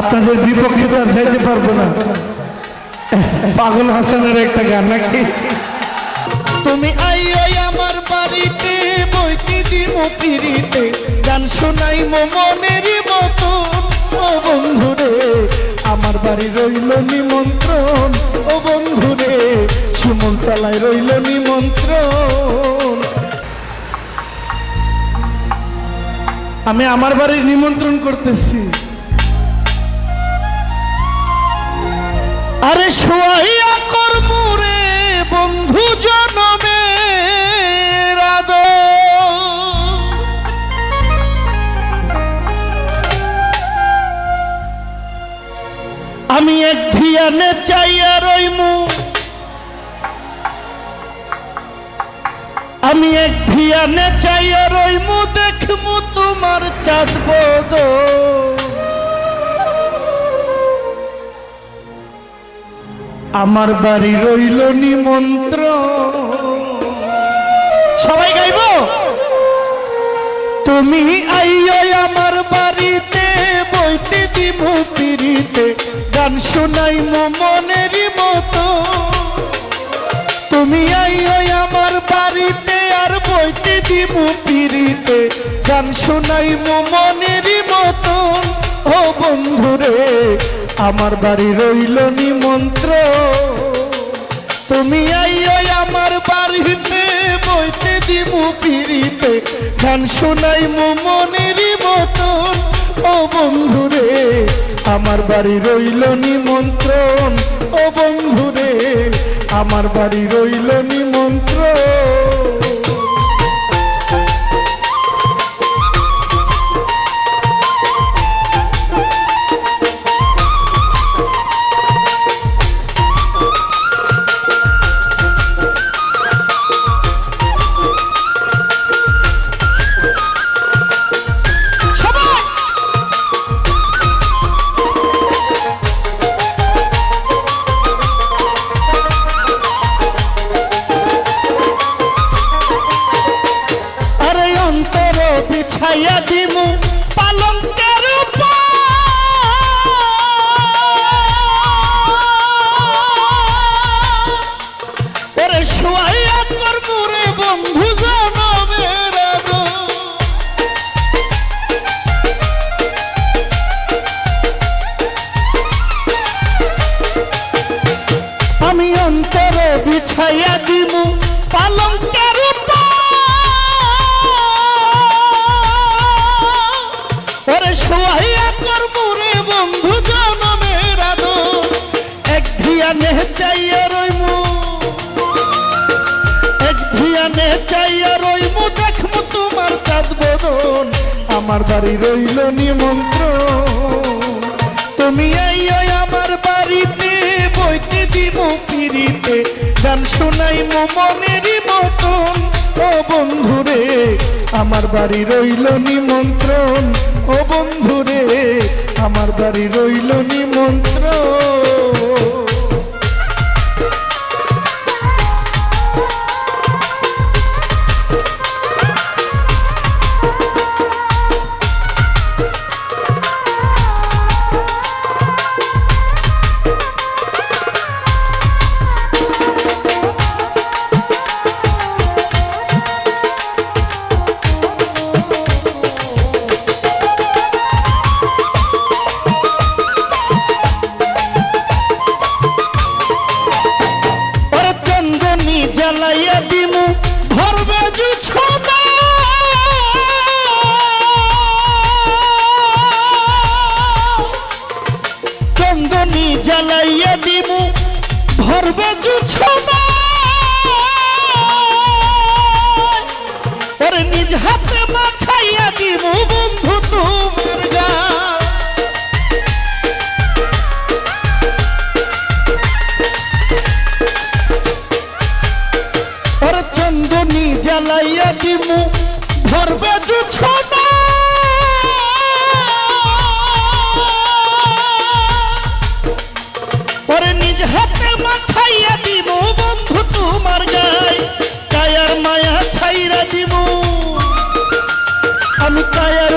আপনাদের বিপক্ষে তো আর যাইতে পারব না। পাগল হাসানের একটা গান নাকি? তুমি আইও আমার বাড়িতে বইতে দিব পিড়িতে গান শোনাই মো মনের মতন। ও বন্ধুরে আমার বাড়ি রইল নিমন্ত্রণ। ও বন্ধুরে সুমনতলায় রইল নিমন্ত্রণ। আমি আমার বাড়ির নিমন্ত্রণ করতেছি। আরে সোয়াইয়া কর্মুরে বন্ধু জনমে আমি এক ধিয়ানে চাইয়া রইমু। আমি এক ধিয়ানে চাইয়া রইমু, দেখমু তোমার চাঁদ বদল। আমার বাড়ি রইল নিমন্ত্র সবাই গাইব? তুমি আইয় আমার বাড়িতে, বইতে দিব পিড়িতে। গান শোনাই মনের মতো। তুমি আইয় আমার বাড়িতে আর বইতে দিব পিড়িতে। গান শোনাই মনের মতন ও বন্ধুরে আমার বাড়ি রইল নিমন্ত্র। তুমি আইও আমার বাড়িতে বইতে দিব পিড়িতে গান শোনাই মনের মতন। ও বন্ধুরে, আমার বাড়ি রইল নিমন্ত্রণ। ও বন্ধুরে, আমার বাড়ি রইল নিমন্ত্রণ। দিমু পালঙ্কের কর্মুরে বন্ধু এক ধিয়ানে চাইয়া রইমু। এক ধিয়ানে চাইয়া রইমু, দেখমু তোমার চাঁদ বদন। আমার বাড়ি রইল নিমন্ত্রণ। দিব গান শোনাই মনের মতন। ও বন্ধুরে, আমার বাড়ি রইল নিমন্ত্রণ। ও বন্ধুরে, আমার বাড়ি রইল নিমন্ত্রণ। জ্বালাইয়া দিমু ভরবে জুছনা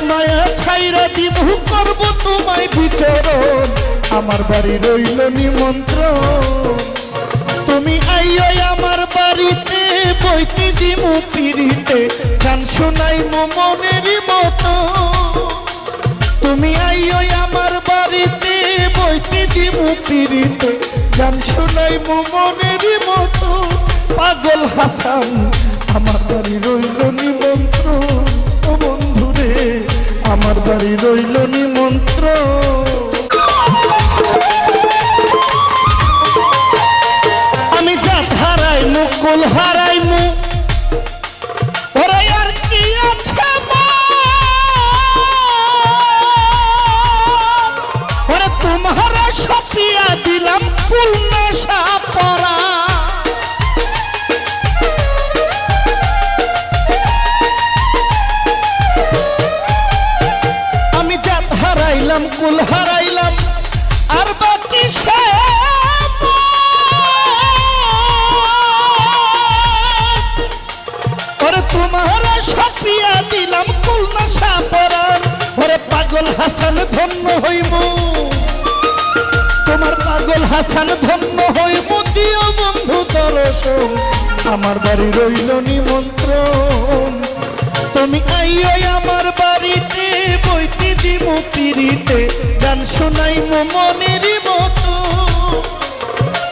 মায়া ছাইরা দিব করব তোমায় বিচরণ। আমার বাড়ি রইল নিমন্ত্রণ। তুমি আইও আমার বাড়িতে বইতে দিমু পিড়িতে। গান শোনাই মনের মতো। তুমি আইও আমার বাড়িতে বইতে দিমু পিড়িতে। গান শোনাই মনের মতো। পাগল হাসান, আমার বাড়ি রইল নিমন্ত্রণ। আমার বাড়ি রইল নিমন্ত্র আমি যা হারাই মুকুল হারাই হারাইলাম, আর বাকি সে তোমারা সফিয়া দিলাম কুলনা সাপরান ওরে পাগল হাসান ধন্য হইব তোমার পাগল হাসান ধন্য হইব দিও বন্ধু দর্শন। আমার বাড়ি রইল নিমন্ত্রণ। তুমি আইও আমার বাড়িতে বইতে দিব পিড়িতে গান শোনাই মনের মতো।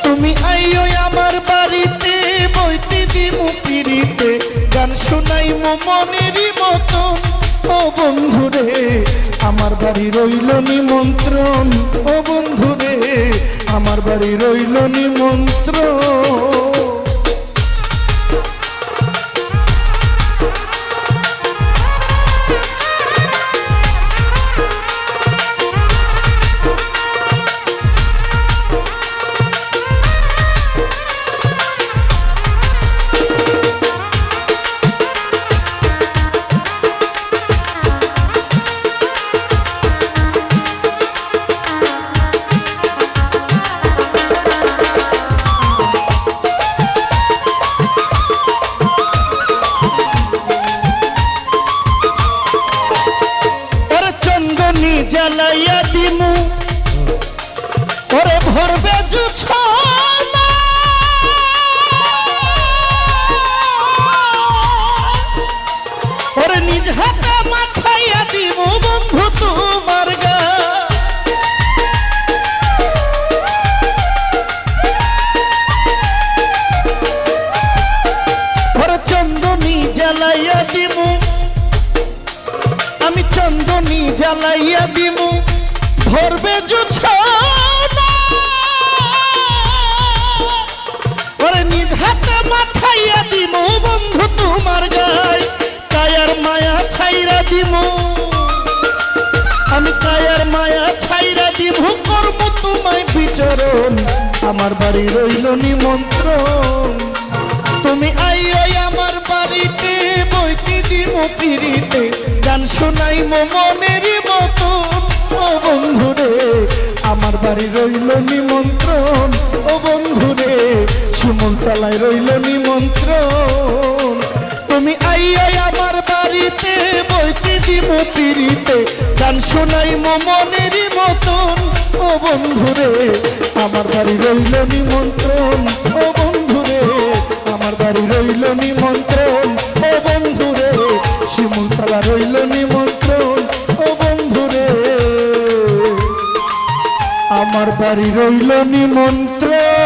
তুমি আইও আমার বাড়িতে, বইতে দিব গান শোনাই মনের মতো। ও বন্ধুরে, আমার বাড়ি রইল নিমন্ত্রণ। ও বন্ধুরে, আমার বাড়ি রইল নিমন্ত্রণ। জ্বালাইয়া দিমু। ওরে ভরবে জুছনা। ওরে নিজ হাতে মাথাইয়া দিমু দিমু। আমি কায়ার মায়া ছাইরা কর্ম তোমায় বিচরণ। আমার বাড়ি রইল নিমন্ত্রণ। তুমি আমার বাড়িতে, বইতে দিমু পিড়িতে গান শোনাই মনের মতন। ও বন্ধুরে, আমার বাড়ি রইল নিমন্ত্রণ। ও বন্ধুরে, সুমনতলায় রইল নিমন্ত্রণ শোনাই মনের মতন। ও বন্ধুরে, আমার বাড়ি রইল নিমন্ত্রণ। ও বন্ধুরে, আমার বাড়ি রইল নিমন্ত্রণ। ও বন্ধুরে, শিমুলতলা রইল নিমন্ত্রণ। ও বন্ধুরে, আমার বাড়ি রইল নিমন্ত্রণ।